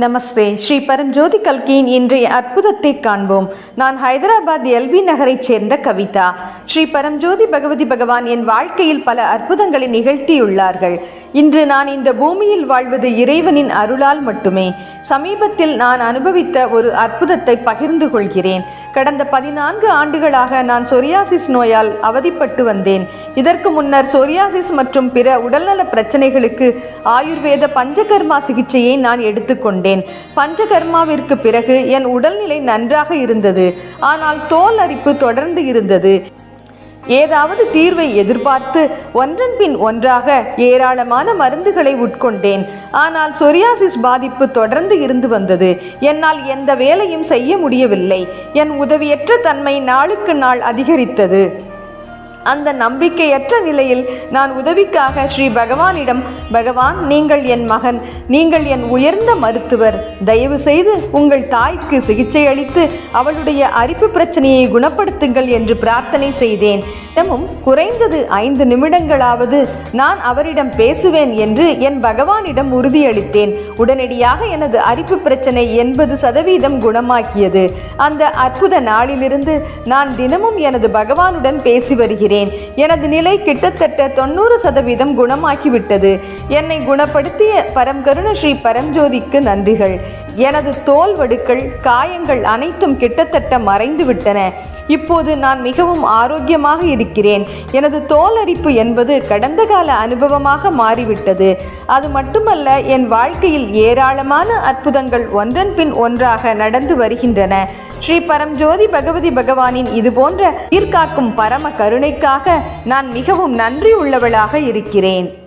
நமஸ்தே. ஸ்ரீ பரம்ஜோதி கல்கியின் இன்றைய அற்புதத்தை காண்போம். நான் ஹைதராபாத் எல்வி நகரைச் சேர்ந்த கவிதா. ஸ்ரீ பரம்ஜோதி பகவதி பகவான் என் வாழ்க்கையில் பல அற்புதங்களை நிகழ்த்தியுள்ளார்கள். இன்று நான் இந்த பூமியில் வாழ்வது இறைவனின் அருளால் மட்டுமே. சமீபத்தில் நான் அனுபவித்த ஒரு அற்புதத்தை பகிர்ந்து கொள்கிறேன். கடந்த பதினான்கு ஆண்டுகளாக நான் சொரியாசிஸ் நோயால் அவதிப்பட்டு வந்தேன். இதற்கு முன்னர் சொரியாசிஸ் மற்றும் பிற உடல்நல பிரச்சனைகளுக்கு ஆயுர்வேத பஞ்சகர்மா சிகிச்சையை நான் எடுத்துக்கொண்டேன் பஞ்சகர்மாவிற்கு பிறகு என் உடல்நிலை நன்றாக இருந்தது. ஆனால் தோல் அரிப்பு தொடர்ந்து இருந்தது. ஏதாவது தீர்வை எதிர்பார்த்து ஒன்றன் பின் ஒன்றாக ஏராளமான மருந்துகளை உட்கொண்டேன். ஆனால் சொரியாசிஸ் பாதிப்பு தொடர்ந்து இருந்து வந்தது. என்னால் எந்த வேலையும் செய்ய முடியவில்லை. என் உதவியற்ற தன்மை நாளுக்கு நாள் அதிகரித்தது. அந்த நம்பிக்கையற்ற நிலையில் நான் உதவிக்காக ஸ்ரீ பகவானிடம் பகவான் நீங்கள் என் மகன் நீங்கள் என் உயர்ந்த மருத்துவர். தயவு செய்து உங்கள் தாய்க்கு சிகிச்சை அளித்து அவளுடைய அரிப்பு பிரச்சனையை குணப்படுத்துங்கள் என்று பிரார்த்தனை செய்தேன். தினமும் குறைந்தது ஐந்து நிமிடங்களாவது நான் அவரிடம் பேசுவேன் என்று என் பகவானிடம் உறுதியளித்தேன். உடனடியாக எனது அரிப்பு பிரச்சனை எண்பது சதவீதம் குணமாக்கியது. அந்த அற்புத நாளிலிருந்து நான் தினமும் எனது பகவானுடன் பேசி வருகிறேன். எனது நிலை கிட்டத்தட்ட தொண்ணூறு சதவீதம் குணமாக்கிவிட்டது என்னை குணப்படுத்திய பரம் கருண ஸ்ரீ பரம்ஜோதிக்கு நன்றிகள். எனது தோல் வடுக்கள் காயங்கள் அனைத்தும் கிட்டத்தட்ட மறைந்துவிட்டன. இப்போது நான் மிகவும் ஆரோக்கியமாக இருக்கிறேன். எனது தோல் அரிப்பு என்பது கடந்த கால அனுபவமாக மாறிவிட்டது. அது மட்டுமல்ல என் வாழ்க்கையில் ஏராளமான அற்புதங்கள் ஒன்றன் பின் ஒன்றாக நடந்து வருகின்றன. ஸ்ரீ பரம்ஜோதி பகவதி பகவானின் இது போன்ற ஈர்க்காக்கும் பரம கருணைக்காக நான் மிகவும் நன்றி உள்ளவளாக இருக்கிறேன்.